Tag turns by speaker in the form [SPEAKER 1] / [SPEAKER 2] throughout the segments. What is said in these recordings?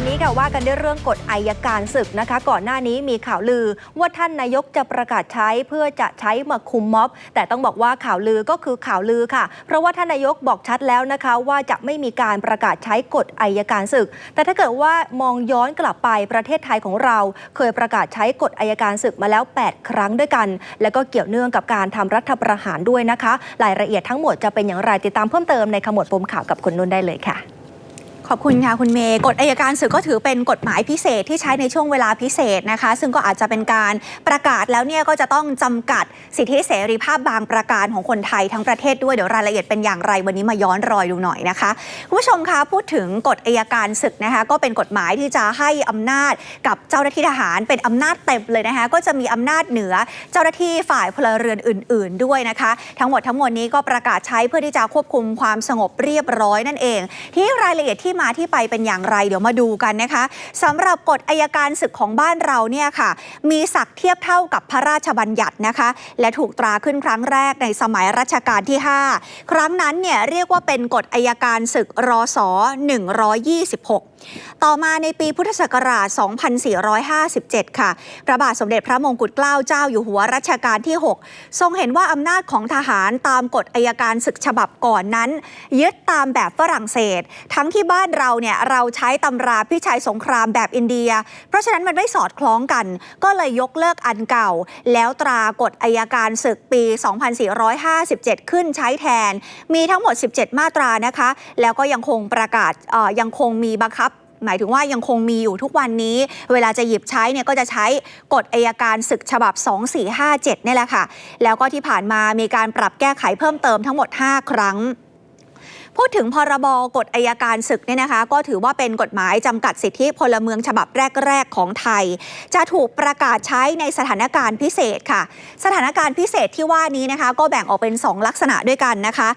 [SPEAKER 1] วันนี้ค่ะว่ากันด้วยเรื่องกฎอายการศึกนะคะ ก่อนหน้านี้มีข่าวลือว่าท่านนายกจะประกาศใช้เพื่อจะใช้มาคุมม็อบ แต่ต้องบอกว่าข่าวลือก็คือข่าวลือค่ะ เพราะว่าท่านนายกบอกชัดแล้วนะคะ ว่าจะไม่มีการประกาศใช้กฎอายการศึก แต่ถ้าเกิดว่ามองย้อนกลับไปประเทศไทยของเรา เคยประกาศใช้กฎอายการศึกมาแล้ว 8 ครั้งด้วยกัน และก็เกี่ยวเนื่องกับการทำรัฐประหารด้วยนะคะรายละเอียดทั้งหมดจะเป็นอย่างไรติดตามเพิ่มเติมในขมวดปมข่าวกับคุณนุ่นได้เลยค่ะ
[SPEAKER 2] ขอบคุณค่ะ คุณเมย์กฎอายการศึกก็ถือเป็นกฎหมายพิเศษที่ใช้ในช่วงเวลาพิเศษนะคะ ซึ่งก็อาจจะเป็นการประกาศแล้วเนี่ยก็จะต้องจำกัดสิทธิเสรีภาพบางประการของคนไทยทั้งประเทศด้วยเดี๋ยวรายละเอียดเป็นอย่างไรวันนี้มาย้อนรอยดูหน่อยนะคะคุณผู้ชมคะพูดถึงกฎอายการศึกนะคะก็เป็นกฎหมายที่จะให้อำนาจกับเจ้าหน้าที่ทหารเป็นอำนาจเต็มเลยนะคะก็จะมีอำนาจเหนือเจ้าหน้าที่ฝ่ายพลเรือนอื่น ๆ ด้วยนะคะ ทั้งหมดทั้งมวลนี้ก็ประกาศใช้เพื่อที่จะควบคุมความสงบเรียบร้อยนั่นเอง ที่รายละเอียดที่มาที่ไปเป็นอย่างไรเดี๋ยวมาดูกันนะคะสำหรับกฎอายการศึกของบ้านเราเนี่ยค่ะ มีศักดิ์เทียบเท่ากับพระราชบัญญัตินะคะ และถูกตราขึ้นครั้งแรกในสมัยรัชกาลที่ 5 ครั้งนั้นเนี่ยเรียกว่าเป็นกฎอายการศึกรศ126 ต่อมาในปีพุทธศักราช 2457 ค่ะ พระบาทสมเด็จพระมงกุฎเกล้าเจ้าอยู่หัวรัชกาลที่ 6 ทรงเห็นว่าอำนาจของทหารตามกฎอายการศึกฉบับก่อนนั้น ยึดตามแบบฝรั่งเศส ทั้งที่บ้านเราเนี่ยเราใช้ตำราพิชัยสงครามแบบอินเดีย เพราะฉะนั้นมันไม่สอดคล้องกัน ก็เลยยกเลิกอันเก่า แล้วตรากฎอายการศึกปี 2457 ขึ้นใช้แทน มีทั้งหมด 17 มาตรานะคะ แล้วก็ยังคงประกาศยังคงมีบังคับ หมายถึงว่ายังคงมีอยู่ทุกวันนี้ เวลาจะหยิบใช้เนี่ยก็จะใช้กฎอายการศึกฉบับ 2457นี่แหละค่ะ แล้วก็ที่ผ่านมามีการปรับแก้ไขเพิ่มเติมทั้งหมด 5 ครั้งพูดถึงพรบกฎอายการศึกเนี่ยนะคะ ก็ถือว่าเป็นกฎหมายจำกัดสิทธิพลเมืองฉบับแรก ๆ ของไทย จะถูกประกาศใช้ในสถานการณ์พิเศษค่ะ สถานการณ์พิเศษที่ว่านี้นะคะ ก็แบ่งออกเป็น 2 ลักษณะด้วยกันนะคะ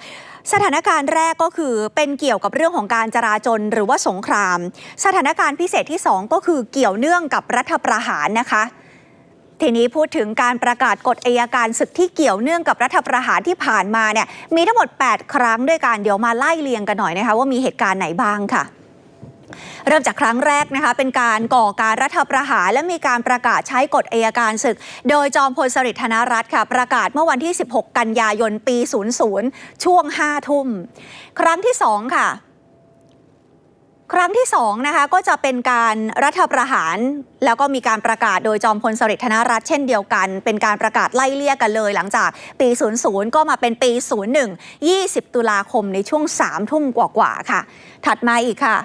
[SPEAKER 2] สถานการณ์แรกก็คือเป็นเกี่ยวกับเรื่องของการจราจรหรือว่าสงคราม สถานการณ์พิเศษที่ 2 ก็คือเกี่ยวเนื่องกับรัฐประหารนะคะ ทีนี้พูดถึงการประกาศกฎอายการศึกที่เกี่ยวเนื่องกับรัฐประหารที่ผ่านมาเนี่ยมีทั้งหมด 8 ครั้งด้วยกันเดี๋ยวมาไล่เลียงกันหน่อยนะคะว่ามีเหตุการณ์ไหนบ้างค่ะ เริ่มจากครั้งแรกนะคะเป็นการก่อการรัฐประหารและมีการประกาศใช้กฎอายการศึก โดยจอมพลสฤษดิ์ธนรัตน์ค่ะประกาศเมื่อวันที่ 16 กันยายนปี 00 ช่วง 5 ทุ่ม ครั้งที่ 2 ค่ะ ครั้งที่2นะคะก็จะเป็นการรัฐประหาร แล้วก็มีการประกาศโดยจอมพลสฤษดิ์ธนรัตน์เช่นเดียวกัน เป็นการประกาศไล่เลี่ยกันเลย หลังจากปี 00 ก็มาเป็นปี 01 20 ตุลาคมในช่วง3ทุ่มกว่าๆค่ะ ถัดมาอีกค่ะ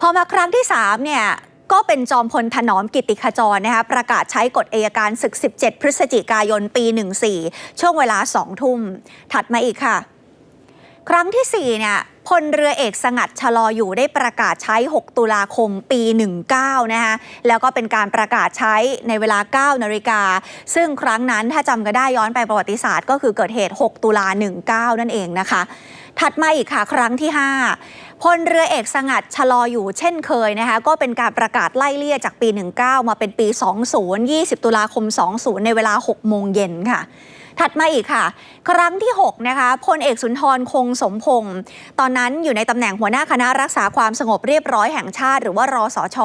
[SPEAKER 2] พอมาครั้งที่ 3 เนี่ยก็เป็นจอมพลถนอมกิติขจรนะคะประกาศใช้กฎอายการศึก 17 พฤศจิกายนปี 14 ช่วงเวลา 2 ทุ่ม ถัดมาอีกค่ะ ครั้งที่ 4 เนี่ยพลเรือเอกสงัดชะลออยู่ได้ประกาศใช้ 6 ตุลาคมปี 19 นะคะแล้วก็เป็นการประกาศใช้ในเวลา 9 นาฬิกา ซึ่งครั้งนั้นถ้าจำกันได้ย้อนไปประวัติศาสตร์ก็คือเกิดเหตุ 6 ตุลา 19 นั่นเองนะคะ ถัดมาอีกค่ะ ครั้งที่ 5พลเรือเอกสงัดชะลออยู่เช่นเคยนะคะก็เป็นการประกาศไล่เลี่ยจากปี 19 มาเป็นปี 20 20 ตุลาคม 20 ในเวลา 6 โมงเย็นค่ะ ถัดมาอีกค่ะ ครั้งที่ 6 นะคะพลเอกสุนทรคงสมพงศ์ตอนนั้นอยู่ในตำแหน่งหัวหน้าคณะรักษาความสงบเรียบร้อยแห่งชาติ หรือว่ารอสช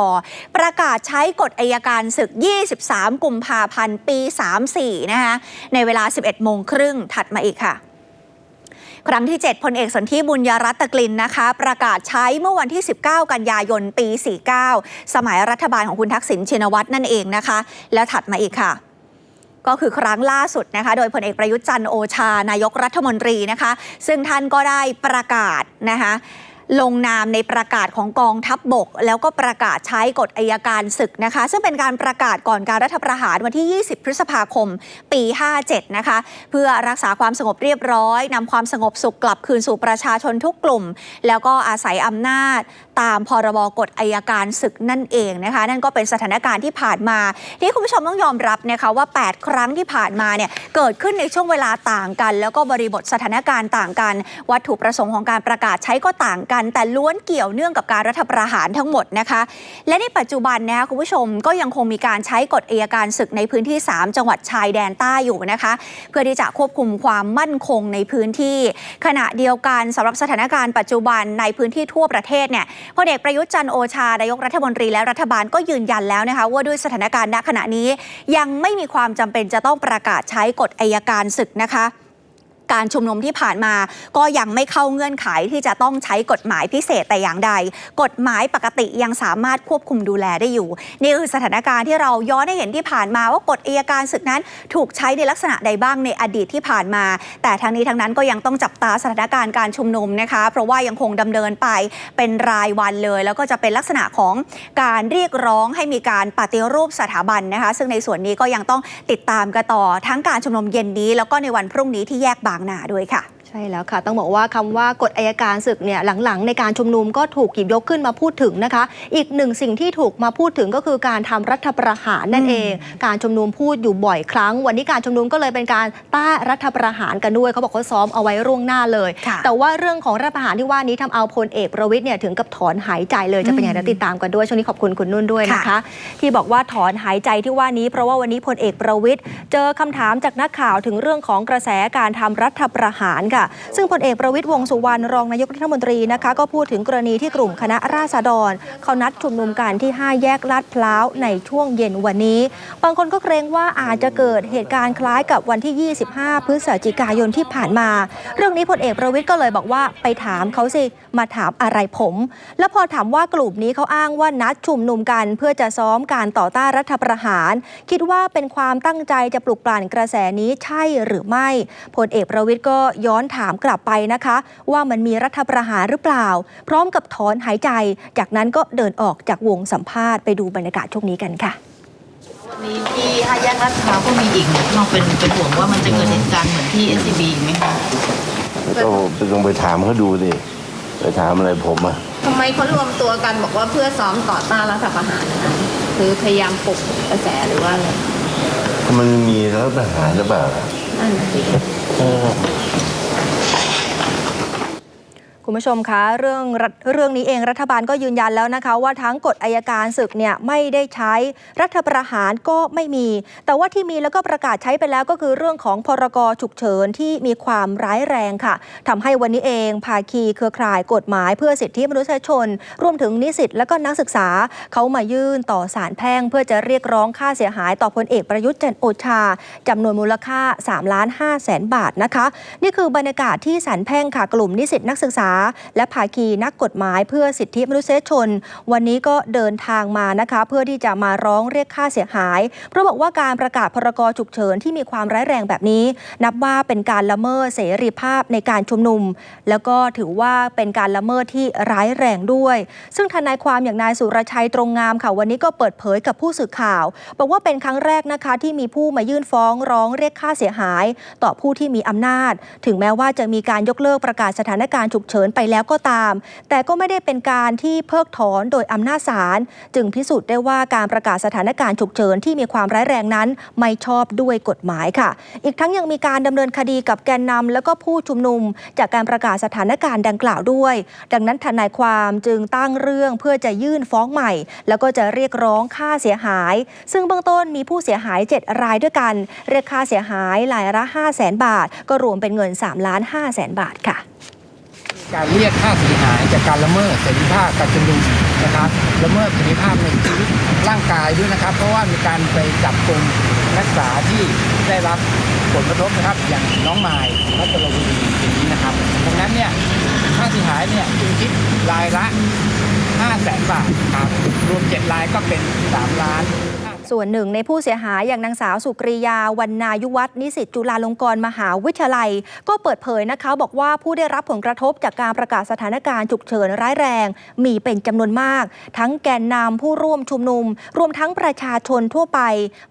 [SPEAKER 2] ประกาศใช้กฎอายการศึก 23 กุมภาพันธ์ ปี 34 นะคะในเวลา 11 โมงครึ่งถัดมาอีกค่ะครั้งที่ 7พลเอกสนธิบุญยรัตนกลินนะคะ ประกาศใช้เมื่อวันที่ 19 กันยายนปี 49 สมัยรัฐบาลของคุณทักษิณชินวัตรนั่นเองนะคะ แล้วถัดมาอีกค่ะ ก็คือครั้งล่าสุดนะคะ โดยพลเอกประยุทธ์จันทร์โอชานายกรัฐมนตรีนะคะ ซึ่งท่านก็ได้ประกาศนะคะลงนามในประกาศของกองทัพบบก แล้วก็ประกาศใช้กฎอายการศึกนะคะ ซึ่งเป็นการประกาศก่อนการรัฐประหารวันที่ 20 พฤษภาคม ปี 57 นะคะ เพื่อรักษาความสงบเรียบร้อยนำความสงบสุขกลับคืนสู่ประชาชนทุกกลุ่ม แล้วก็อาศัยอำนาจ ตามพรบกฎอายการศึกนั่นเองนะคะ นั่นก็เป็นสถานการณ์ที่ผ่านมา ที่คุณผู้ชมต้องยอมรับนะคะว่า 8 ครั้งที่ผ่านมาเนี่ยเกิดขึ้นในช่วงเวลาต่างกัน แล้วก็บริบทสถานการณ์ต่างกัน วัตถุประสงค์ของการประกาศใช้ก็ต่างกัน แต่ล้วนเกี่ยวเนื่องกับการรัฐประหารทั้งหมดนะคะ และในปัจจุบันนะคะคุณผู้ชมก็ยังคงมีการใช้กฎอายการศึกในพื้นที่ 3 จังหวัดชายแดนใต้อยู่นะคะ เพื่อที่จะควบคุมความมั่นคงในพื้นที่ ขณะเดียวกันสำหรับสถานการณ์ปัจจุบันในพื้นที่ทั่วประเทศเนี่ยพลเอกประยุทธ์จันโอชานายกรัฐมนตรีและรัฐบาลก็ยืนยันแล้วนะคะว่าด้วยสถานการณ์ณขณะนี้ ยังไม่มีความจำเป็นจะต้องประกาศใช้กฎอายการศึกนะคะ การชุมนุมที่ผ่านมาก็ยังไม่เข้าเงื่อนไขที่จะต้องใช้กฎหมายพิเศษแต่อย่างใด กฎหมายปกติยังสามารถควบคุมดูแลได้อยู่ นี่คือสถานการณ์ที่เราย้อนให้เห็นที่ผ่านมาว่ากฎอัยการศึกนั้นถูกใช้ในลักษณะใดบ้างในอดีตที่ผ่านมา แต่ทั้งนี้ทั้งนั้นก็ยังต้องจับตาสถานการณ์การชุมนุมนะคะ เพราะว่ายังคงดำเนินไปเป็นรายวันเลย แล้วก็จะเป็นลักษณะของการเรียกร้องให้มีการปฏิรูปสถาบันนะคะ ซึ่งในส่วนนี้ก็ยังต้องติดตามกันต่อทั้งการชุมนุมเย็นนี้ แล้วก็ในวันพรุ่งนี้ที่แยกบางางนาด้วยค่ะ
[SPEAKER 1] ช่แล้วค่ะ ต้องบอกว่าคำว่ากฎอายการศึกเนี่ยหลังๆ ในการชุมนุมก็ถูกหยิบยกขึ้นมาพูดถึงนะคะ อีกหนึ่งสิ่งที่ถูกมาพูดถึงก็คือการทำรัฐประหารนั่น
[SPEAKER 2] อืม
[SPEAKER 1] เอง การชุมนุมพูดอยู่บ่อยครั้ง วันนี้การชุมนุมก็เลยเป็นการต้านรัฐประหารกันด้วยเขาบอกเขาซ้อมเอาไว้ร่วงหน้าเลย
[SPEAKER 2] ค่ะ
[SPEAKER 1] แต่ว่าเรื่องของรัฐประหารที่ว่านี้ทำเอาพลเอกประวิทย์เนี่ยถึงกับถอนหายใจเลยจะเป็นอย่างไรติดตามกันด้วยช่วงนี้ขอบคุณคุณนุ่นด้วยนะคะ ที่บอกว่าถอนหายใจที่ว่านี้ เพราะว่าวันนี้พลเอกประวิทย์เจอคำถามจากนักข่าวถึงเรื่องของกระแสการทำรัฐประหารค่ะซึ่งพลเอกประวิทย์วงสุวรรณรองนายกรัฐมนตรีนะคะ ก็พูดถึงกรณีที่กลุ่มคณะราษฎร เขานัดชุมนุมกันที่ 5 แยกลาดพร้าวในช่วงเย็นวันนี้ บางคนก็เกรงว่าอาจจะเกิดเหตุการณ์คล้ายกับวันที่ 25 พฤศจิกายนที่ผ่านมา เรื่องนี้พลเอกประวิทย์ก็เลยบอกว่าไปถามเขาสิมาถามอะไรผม แล้วพอถามว่ากลุ่มนี้เขาอ้างว่านัดชุมนุมกัน เพื่อจะซ้อมการต่อต้านรัฐประหาร คิดว่าเป็นความตั้งใจจะปลุกปลั่นกระแสนี้ใช่หรือไม่พลเอกประวิทย์ก็ย้อนถามกลับไปนะคะ ว่ามันมีรัฐประหารหรือเปล่า พร้อมกับถอนหายใจ จากนั้นก็เดินออกจากวงสัมภาษณ์ไปดูบรรยากาศช่วงนี้กันค่ะ
[SPEAKER 3] วันนี้ที่ห้าแยกลาดพร้าวก็มีอีกเราเป็นเป็นห่วงว่ามันจะเกิดเหตุการณ์เหมือนที่ SCB อีกไหมคะ
[SPEAKER 4] ก็ไปลองไปถามเขาดูดิไปถามอะไรผมอะ
[SPEAKER 5] ทำไมเขารวมตัวกันบอกว่าเพื่อซ้อมต่อต้านรัฐประหารนะคะคือพยายามปลุกกระแสหรือว่าอะไร
[SPEAKER 4] มันมีรัฐประหารหรือเปล่า
[SPEAKER 5] นั่นน่ะสิ
[SPEAKER 4] เออ
[SPEAKER 1] คุณผู้ชมคะ เรื่องเรื่องนี้เองรัฐบาลก็ยืนยันแล้วนะคะ ว่าทั้งกฎอายการศึกเนี่ยไม่ได้ใช้รัฐประหารก็ไม่มี แต่ว่าที่มีแล้วก็ประกาศใช้ไปแล้วก็คือเรื่องของพรกฉุกเฉินที่มีความร้ายแรงค่ะทำให้วันนี้เองภาคีเครือข่ายกฎหมายเพื่อสิทธิมนุษยชน รวมถึงนิสิตและก็นักศึกษาเขามายื่นต่อศาลแพ่ง เพื่อจะเรียกร้องค่าเสียหายต่อพลเอกประยุทธ์จันโอชาจำนวนมูลค่า3ล้าน5แสนบาทนะคะ นี่คือบรรยากาศที่ศาลแพ่งค่ะกลุ่มนิสิตนักศึกษาและภาคีนักกฎหมายเพื่อสิทธิมนุษยชน วันนี้ก็เดินทางมานะคะ เพื่อที่จะมาร้องเรียกค่าเสียหาย เพราะบอกว่าการประกาศพรกฉุกเฉินที่มีความร้ายแรงแบบนี้ นับว่าเป็นการละเมิดเสรีภาพในการชุมนุม แล้วก็ถือว่าเป็นการละเมิดที่ร้ายแรงด้วย ซึ่งทนายความอย่างนายสุรชัยตรงงามค่ะวันนี้ก็เปิดเผยกับผู้สื่อข่าว บอกว่าเป็นครั้งแรกนะคะที่มีผู้มายื่นฟ้องร้องเรียกค่าเสียหาย ต่อผู้ที่มีอำนาจ ถึงแม้ว่าจะมีการยกเลิกประกาศสถานการณ์ฉุกเฉินไปแล้วก็ตาม แต่ก็ไม่ได้เป็นการที่เพิกถอนโดยอำนาจศาลจึงพิสูจน์ได้ว่าการประกาศสถานการณ์ฉุกเฉินที่มีความร้ายแรงนั้น ไม่ชอบด้วยกฎหมายค่ะ อีกทั้งยังมีการดำเนินคดีกับแกนนำและก็ผู้ชุมนุม จากการประกาศสถานการณ์ดังกล่าวด้วย ดังนั้นทนายความจึงตั้งเรื่องเพื่อจะยื่นฟ้องใหม่ แล้วก็จะเรียกร้องค่าเสียหาย ซึ่งเบื้องต้นมีผู้เสียหาย 7 รายด้วยกัน เรียกค่าเสียหายรายละ 5 0 0แสนบาท ก็รวมเป็นเงิน3ล้าน5แสนบาทค่ะ
[SPEAKER 6] การเรียกค่าเสียหายจากการละเมิดเสรีภาพการชุมนุมนะครับละเมิดเสรีภาพในชีวิตร่างกายด้วยนะครับ เพราะว่ามีการไปจับกลุ่มนักศึกษาที่ได้รับผลกระทบนะครับ อย่างน้องไม้รัตนวีอย่างนี้นะครับดังนั้นเนี่ยค่าเสียหายเนี่ยจึงคิดรายละ5แสนบาทครับรวม7รายก็เป็น 3 ล้าน
[SPEAKER 1] ส่วนหนึ่งในผู้เสียหายอย่างนางสาวสุกริยาวันนายุวัฒนิสิตจุฬาลงกรณ์มหาวิทยาลัย ก็เปิดเผยนะคะ บอกว่าผู้ได้รับผลกระทบจากการประกาศสถานการณ์ฉุกเฉินร้ายแรง มีเป็นจำนวนมาก ทั้งแกนนำผู้ร่วมชุมนุม รวมทั้งประชาชนทั่วไป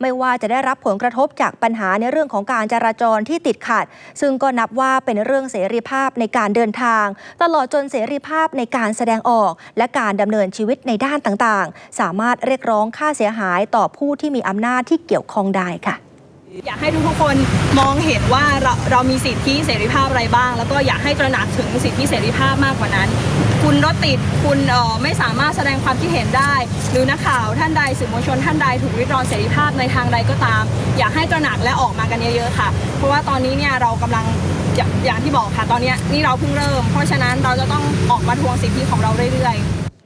[SPEAKER 1] ไม่ว่าจะได้รับผลกระทบจากปัญหาในเรื่องของการจราจรที่ติดขัด ซึ่งก็นับว่าเป็นเรื่องเสรีภาพในการเดินทาง ตลอดจนเสรีภาพในการแสดงออก และการดำเนินชีวิตในด้านต่างๆ สามารถเรียกร้องค่าเสียหายต่อผู้ที่มีอำนาจที่เกี่ยวข้องได้ค่ะ
[SPEAKER 7] อยากให้ทุกๆคนมองเห็นว่าเราเรามีสิทธิเสรีภาพอะไรบ้าง แล้วก็อยากให้ตระหนักถึงสิทธิเสรีภาพมากกว่านั้น คุณรถติดคุณเอ่อไม่สามารถแสดงความคิดเห็นได้ หรือนักข่าวท่านใดสื่อมวลชนท่านใดถูกริดรอนเสรีภาพในทางใดก็ตาม อยากให้ตระหนักและออกมากันเยอะๆค่ะ เพราะว่าตอนนี้เนี่ยเรากำลังอย่างอย่างที่บอกค่ะ ตอนเนี้ยนี่เราเพิ่งเริ่ม เพราะฉะนั้นเราจะต้องออกมาทวงสิทธิของเราเรื่อยๆ